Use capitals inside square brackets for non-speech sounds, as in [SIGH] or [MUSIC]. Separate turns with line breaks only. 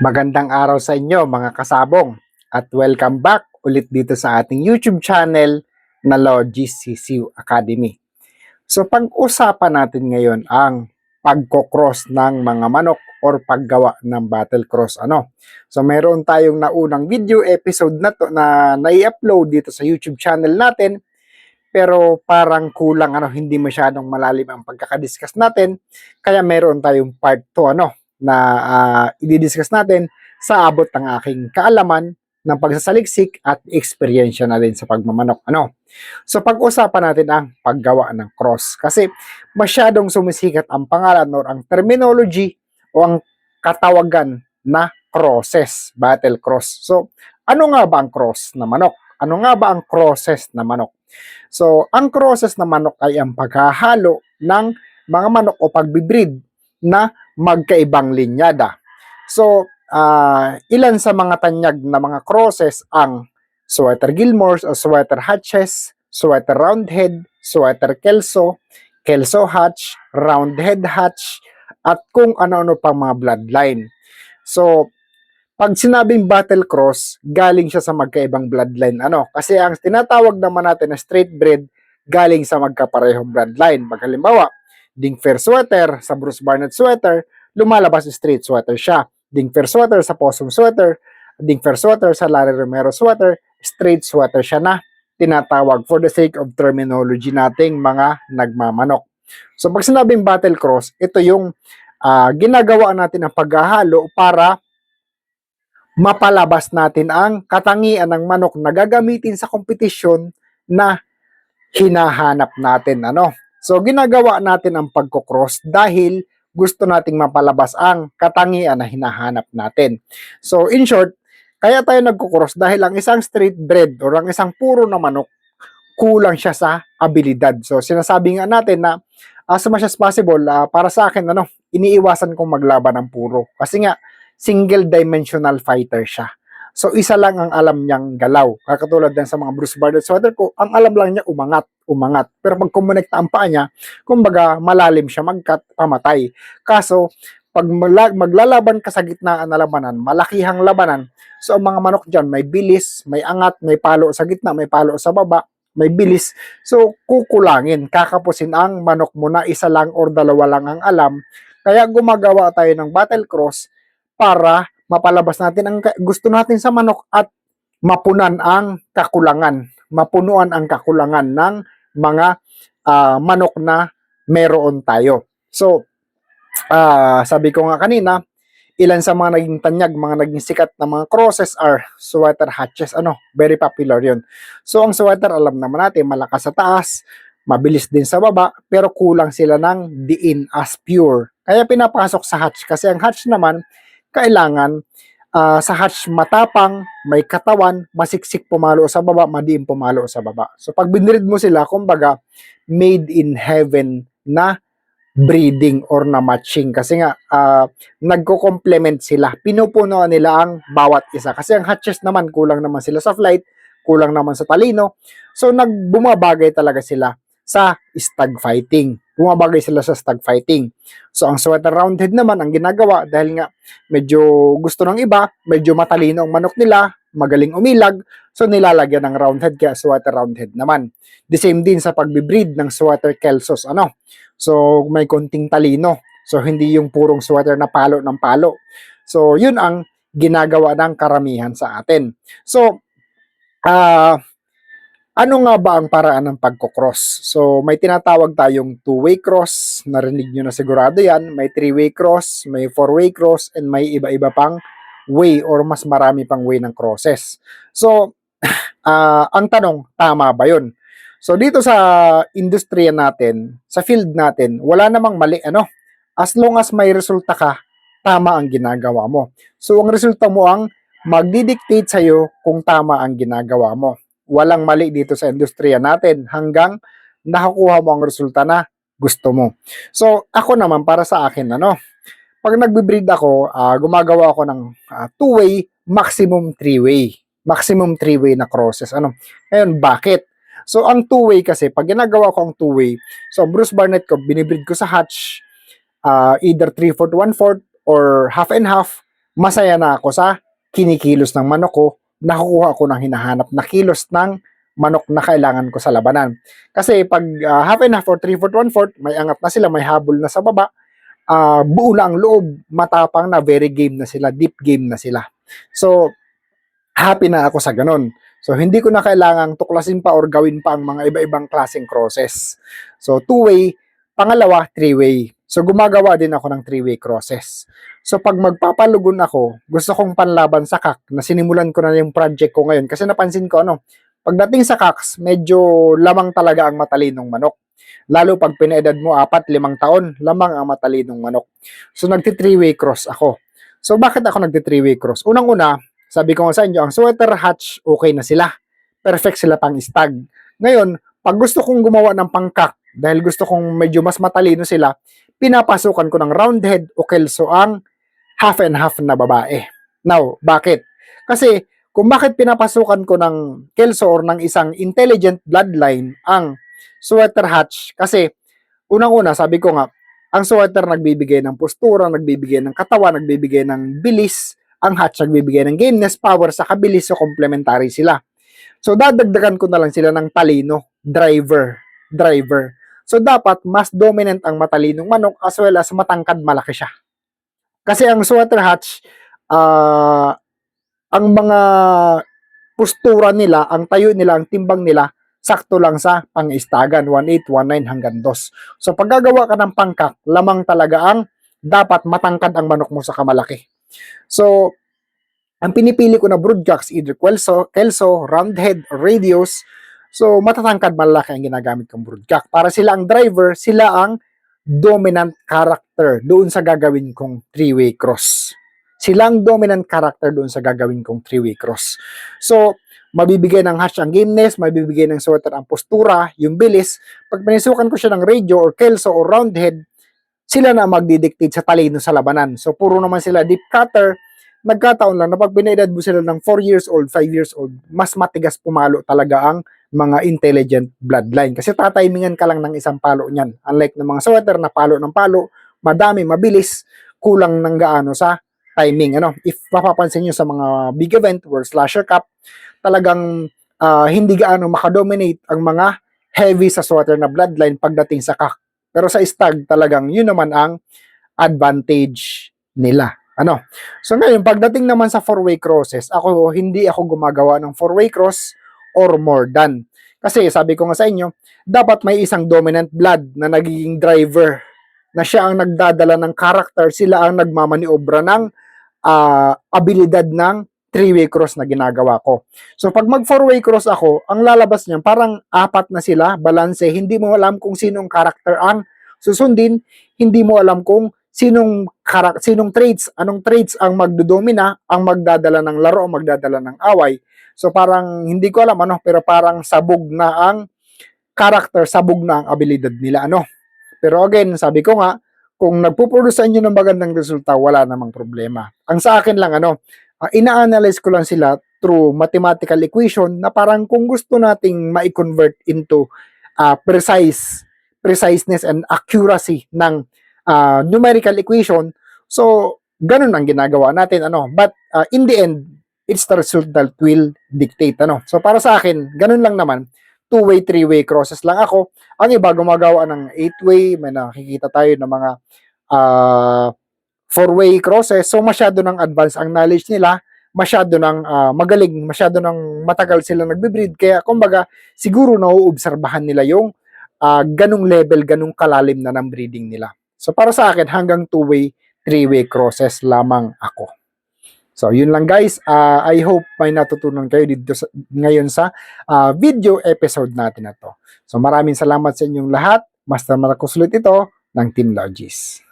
Magandang araw sa inyo mga kasabong. At welcome back ulit dito sa ating YouTube channel na Logis CCU Academy. So pag-usapan natin ngayon ang pagkocross ng mga manok or paggawa ng battle cross ano. So meron tayong naunang video episode na to na nai-upload dito sa YouTube channel natin. Pero parang kulang ano? Hindi masyadong malalim ang pagkakadiscuss natin. Kaya meron tayong part 2 ano na uh, i-discuss natin sa abot ng aking kaalaman ng pagsasaliksik at eksperyensya na din sa pagmamanok. Ano? So pag-usapan natin ang paggawa ng cross kasi masyadong sumisikat ang pangalan or ang terminology o ang katawagan na crosses, battle cross. So ano nga ba ang cross na manok? Ano nga ba ang crosses na manok? So ang crosses na manok ay ang paghahalo ng mga manok o pagbibreed na magkaibang linyada. So, uh, ilan sa mga tanyag na mga crosses ang sweater Gilmores o sweater Hatches, sweater Roundhead, sweater Kelso, Kelso Hatch, Roundhead Hatch, at kung ano-ano pang mga bloodline. So, pag sinabing battle cross, galing siya sa magkaibang bloodline. Ano? Kasi ang tinatawag naman natin na straight breed, galing sa magkaparehong bloodline. Pag Ding Fair sweater sa Bruce Barnett sweater, lumalabas straight sweater siya. Ding Fair sweater sa Possum sweater, Ding Fair sweater sa Larry Romero sweater, straight sweater siya na tinatawag for the sake of terminology nating mga nagmamanok. So pag sinabing battle cross, ito yung uh, ginagawa natin ang paghahalo para mapalabas natin ang katangian ng manok na gagamitin sa kompetisyon na hinahanap natin ano So ginagawa natin ang pagkocross dahil gusto nating mapalabas ang katangian na hinahanap natin. So in short, kaya tayo nagkocross dahil ang isang straight bred or ang isang puro na manok kulang siya sa abilidad. So sinasabi nga natin na as much as possible uh, para sa akin ano, iniiwasan kong maglaban ng puro kasi nga single dimensional fighter siya. So isa lang ang alam niyang galaw. Kakatulad din sa mga Bruce Barnett sweater ko, ang alam lang niya umangat, umangat. Pero pag kumonekta ang paa niya, kumbaga malalim siya magkat, pamatay. Kaso, pag maglalaban ka sa gitna ng labanan, malakihang labanan, so ang mga manok dyan, may bilis, may angat, may palo sa gitna, may palo sa baba, may bilis. So, kukulangin, kakapusin ang manok mo na isa lang or dalawa lang ang alam. Kaya gumagawa tayo ng battle cross para mapalabas natin ang gusto natin sa manok at mapunan ang kakulangan, mapunuan ang kakulangan ng mga uh, manok na meron tayo. So, uh, sabi ko nga kanina, ilan sa mga naging tanyag, mga naging sikat na mga crosses are sweater hatches. Ano, very popular yon. So, ang sweater, alam naman natin, malakas sa taas, mabilis din sa baba, pero kulang sila ng diin as pure. Kaya pinapasok sa hatch kasi ang hatch naman, kailangan uh, sa hatch matapang, may katawan, masiksik pumalo sa baba, madiin pumalo sa baba. So pag binirid mo sila, kumbaga, made in heaven na breeding or na matching kasi nga uh, nagko-complement sila. Pinupuno nila ang bawat isa kasi ang hatches naman kulang naman sila sa flight, kulang naman sa talino. So nagbumabagay talaga sila sa stag fighting bumabagay sila sa stag fighting. So ang sweater roundhead naman ang ginagawa dahil nga medyo gusto ng iba, medyo matalino ang manok nila, magaling umilag, so nilalagyan ng roundhead kaya sweater roundhead naman. The same din sa pagbibreed ng sweater kelsos ano. So may konting talino. So hindi yung purong sweater na palo ng palo. So yun ang ginagawa ng karamihan sa atin. So ah uh, ano nga ba ang paraan ng pagkocross? So, may tinatawag tayong two-way cross. Narinig nyo na sigurado yan. May three-way cross, may four-way cross, and may iba-iba pang way or mas marami pang way ng crosses. So, uh, [CLEARS THROAT] ang tanong, tama ba yun? So, dito sa industriya natin, sa field natin, wala namang mali, ano? As long as may resulta ka, tama ang ginagawa mo. So, ang resulta mo ang magdidictate sa'yo kung tama ang ginagawa mo walang mali dito sa industriya natin hanggang nakakuha mo ang resulta na gusto mo. So, ako naman para sa akin ano, pag nagbe-breed ako, uh, gumagawa ako ng uh, two-way, maximum three-way. Maximum three-way na crosses. Ano? Ngayon, bakit? So, ang two-way kasi, pag ginagawa ko ang two-way, so Bruce Barnett ko, binibreed ko sa hatch, uh, either 3-4 1-4 or half and half, masaya na ako sa kinikilos ng manok ko, nakukuha ko ng hinahanap na kilos ng manok na kailangan ko sa labanan. Kasi pag ah, half and half or 3 fourth, 1 fourth, may angat na sila, may habol na sa baba, ah, buo na ang loob, matapang na, very game na sila, deep game na sila. So, happy na ako sa ganun. So, hindi ko na kailangang tuklasin pa or gawin pa ang mga iba-ibang klaseng crosses. So, two-way, pangalawa, three-way. So, gumagawa din ako ng three-way crosses. So, pag magpapalugon ako, gusto kong panlaban sa kak na sinimulan ko na yung project ko ngayon. Kasi napansin ko, ano, pagdating sa kaks, medyo lamang talaga ang matalinong manok. Lalo pag pinaedad mo apat, limang taon, lamang ang matalinong manok. So, nagti three-way cross ako. So, bakit ako nagti three-way cross? Unang-una, sabi ko nga sa inyo, ang sweater hatch, okay na sila. Perfect sila pang stag. Ngayon, pag gusto kong gumawa ng pangkak, dahil gusto kong medyo mas matalino sila, pinapasukan ko ng round head o kelso ang half and half na babae. Now, bakit? Kasi, kung bakit pinapasukan ko ng kelso or ng isang intelligent bloodline ang sweater hatch, kasi, unang-una, sabi ko nga, ang sweater nagbibigay ng postura, nagbibigay ng katawan, nagbibigay ng bilis, ang hatch nagbibigay ng gameness, power sa kabilis, so complementary sila. So, dadagdagan ko na lang sila ng talino, driver, driver. So, dapat mas dominant ang matalinong manok as well as matangkad malaki siya. Kasi ang sweater hatch, ah, ang mga postura nila, ang tayo nila, ang timbang nila, sakto lang sa pang-istagan, 1.8, 1.9 hanggang 2. So, pag gagawa ka ng pangkak, lamang talaga ang dapat matangkad ang manok mo sa kamalaki. So, ang pinipili ko na broodcocks, either Kelso, Kelso, Roundhead, Radios, so matatangkad malaki ang ginagamit kong broodcock. Para sila ang driver, sila ang dominant character doon sa gagawin kong three-way cross. Sila ang dominant character doon sa gagawin kong three-way cross. So, mabibigay ng hatch ang gameness, mabibigay ng sweater ang postura, yung bilis. Pag pinisukan ko siya ng radio or kelso or roundhead, sila na magdidictate sa talino sa labanan. So, puro naman sila deep cutter, nagkataon lang na pag pinaedad mo sila ng 4 years old, 5 years old, mas matigas pumalo talaga ang mga intelligent bloodline. Kasi tatimingan ka lang ng isang palo niyan. Unlike ng mga sweater na palo ng palo, madami, mabilis, kulang ng gaano sa timing. Ano? If mapapansin nyo sa mga big event, World Slasher Cup, talagang ah, hindi gaano makadominate ang mga heavy sa sweater na bloodline pagdating sa kak. Pero sa stag, talagang yun naman ang advantage nila. Ano? So ngayon, pagdating naman sa four-way crosses, ako hindi ako gumagawa ng four-way cross or more than. Kasi sabi ko nga sa inyo, dapat may isang dominant blood na nagiging driver na siya ang nagdadala ng character, sila ang nagmamaniobra ng ah, abilidad ng three-way cross na ginagawa ko. So pag mag four-way cross ako, ang lalabas niyan parang apat na sila, balanse, hindi mo alam kung sinong character ang susundin, hindi mo alam kung sinong karak sinong traits, anong traits ang magdodomina, ang magdadala ng laro, magdadala ng away. So parang hindi ko alam ano, pero parang sabog na ang character, sabog na ang abilidad nila ano. Pero again, sabi ko nga, kung nagpo-produce sa inyo ng magandang resulta, wala namang problema. Ang sa akin lang ano, uh, ina-analyze ko lang sila through mathematical equation na parang kung gusto nating ma-convert into uh, precise preciseness and accuracy ng uh, numerical equation. So, ganun ang ginagawa natin. Ano? But uh, in the end, it's the result that will dictate. Ano? So, para sa akin, ganun lang naman. Two-way, three-way crosses lang ako. Ang iba, gumagawa ng eight-way. May nakikita tayo ng mga uh, four-way crosses. So, masyado ng advance ang knowledge nila. Masyado ng uh, magaling, masyado ng matagal sila nagbe-breed. Kaya, kumbaga, siguro nauobserbahan nila yung uh, ganung level, ganung kalalim na ng breeding nila. So para sa akin, hanggang two-way, three-way crosses lamang ako. So yun lang guys, uh, I hope may natutunan kayo dito sa, ngayon sa uh, video episode natin na to. So maraming salamat sa inyong lahat. Master Marcos ulit ito ng Team Logis.